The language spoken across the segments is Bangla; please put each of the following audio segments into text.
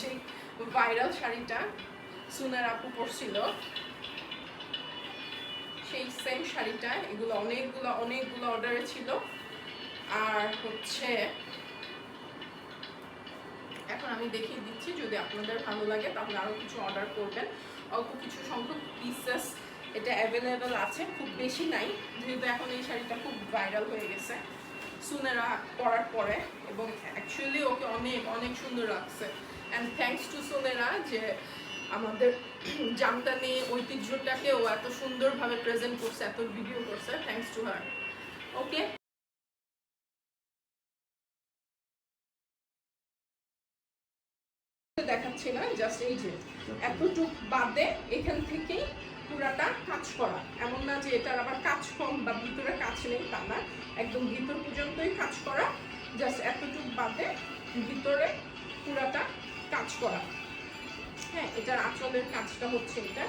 যে ভাইরাল শাড়িটা সুনার আপু পরছিল, সেই সেম শাড়িটা, এগুলো অনেকগুলো অনেকগুলো অর্ডারে ছিল। আর হচ্ছে, এখন আমি দেখিয়ে দিচ্ছি, যদি আপনাদের ভালো লাগে তাহলে আরও কিছু অর্ডার করবেন। অল্প কিছু সংখ্যক পিসেস এটা অ্যাভেলেবেল আছে, খুব বেশি নাই, যেহেতু এখন এই শাড়িটা খুব ভাইরাল হয়ে গেছে। সুনেরা পরার পরে এবং অ্যাকচুয়ালি ওকে অনেক অনেক সুন্দর লাগছে। অ্যান্ড থ্যাংকস টু সোনেরা যে আমাদের জামদানি ঐতিহ্যটাকে ও এত সুন্দরভাবে প্রেজেন্ট করছে, এত ভিডিও করছে। থ্যাংকস টু হার ওকে দেখাচ্ছি না জাস্ট এই যে। এতটুক বাদে এখান থেকেই পুরাটা কাজ করা। এমন না যে এটার আবার কাজ কম বা ভিতরে কাজ নেই, তা না। একদম ভিতর পর্যন্তই কাজ করা। জাস্ট এতটুক বাদে ভিতরে পুরাটা কাজ করা। হ্যাঁ এটার আঁচলের কাজটা হচ্ছে এটা।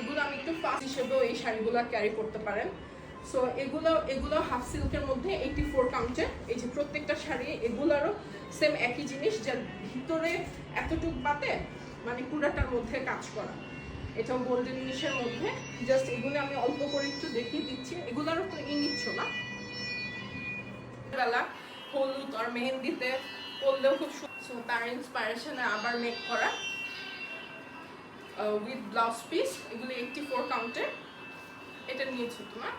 এগুলো আমি একটু ফাস্ট হিসেবেও এই শাড়িগুলো ক্যারি করতে পারেন। সো এগুলো এগুলো হাফ সিল্কের মধ্যে এইটি ফোর কাউন্টে এই যে প্রত্যেকটা শাড়ি, এগুলোরও সেম একই জিনিস, যার ভিতরে এতটুক বাদে মানে পুরাটার মধ্যে কাজ করা। এটাও গোল্ডেন ইনিশের মধ্যে। জাস্ট এগুলো আমি অল্প করে একটু দেখিয়ে দিচ্ছি। এগুলোরও তো ই নিচ্ছ না। বেলা, হলুদ আর মেহেন্দিতে করলেও খুব সো তার ইন্সপায়ারেশনে আবার মেক করা উইথ ব্লাউজ পিস এগুলো এইটটি ফোর কাউন্টে এটা নিয়েছো তোমার।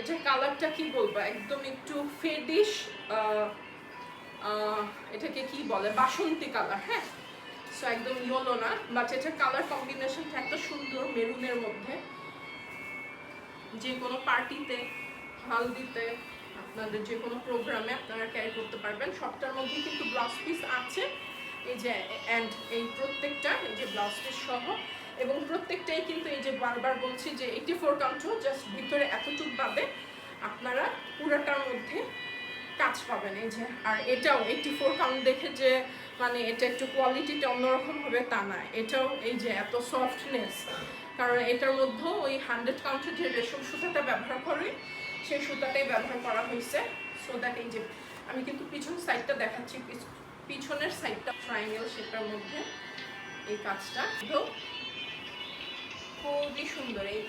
এটার কালারটা কি বলব? একদম একটু ফেডিশ এটাকে কি বলে? বাসন্তী কালার হ্যাঁ? সো একদম ইয়েলো না বাট এটার কালার কম্বিনেশনটা এত সুন্দর মেরুনের মধ্যে। যে কোনো পার্টিতে হালদিতে, আপনাদের যে কোনো প্রোগ্রামে আপনারা ক্যারি করতে পারবেন। সবটার মধ্যে কিন্তু ব্লাউজ পিস আছে। এই যে অ্যান্ড এই প্রত্যেকটা, এই যে ব্লাউজ পিস সহ। এবং প্রত্যেকটাই কিন্তু এই যে বারবার বলছি যে এইটি ফোর কাউন্টও জাস্ট ভিতরে এতটুক বাদে আপনারা পুরাটার মধ্যে কাজ পাবেন। এই যে, আর এটাও এইটি ফোর কাউন্ট দেখে যে মানে এটা একটু কোয়ালিটিটা অন্যরকম হবে তা না। এটাও এই যে এত সফটনেস কারণ এটার মধ্যেও ওই হান্ড্রেড কাউন্টের যে রেশম সুতাটা ব্যবহার করে, সেই সুতাটাই ব্যবহার করা হয়েছে। সো দ্যাট এই যে, আমি কিন্তু পিছন সাইডটা দেখাচ্ছি। পিছনের সাইডটা ট্রায়াঙ্গেল সেটার মধ্যে এই কাজটা। খুবই সুন্দর। এই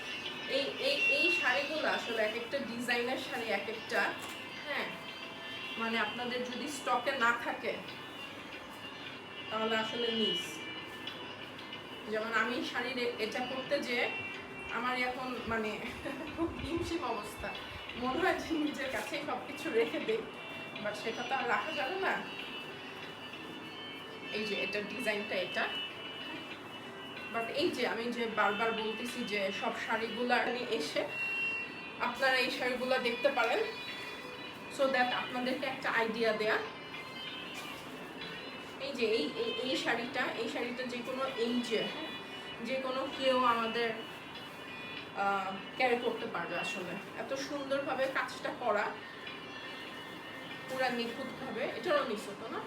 এই এই শাড়িগুলো আসলে এক একটা ডিজাইনের শাড়ি এক একটা হ্যাঁ মানে আপনাদের যদি স্টকে না থাকে, তাহলে আসলে মিস। যেমন আমি শাড়ির এটা করতে যে আমার এখন মানে খুব হিমশিম অবস্থা। মনে হয় যে নিজের কাছেই সব কিছু রেখে দিই বাট সেটা তো আর রাখা যাবে না। এই যে এটা ডিজাইনটা এটা। বাট এই যে আমি যে বারবার বলতেছি যে সব শাড়িগুলো এসে আপনারা এই শাড়িগুলো দেখতে পারেন। সো দ্যাট আপনাদেরকে একটা আইডিয়া দেয়া। এই যে এই এই- শাড়িটা এই শাড়িটা যে কোনো এই যে হ্যাঁ, যে কোনো কেউ আমাদের ক্যারি করতে পারবে আসলে। এত সুন্দরভাবে কাজটা করা পুরা নিখুঁতভাবে। এটারও নিখুঁত না?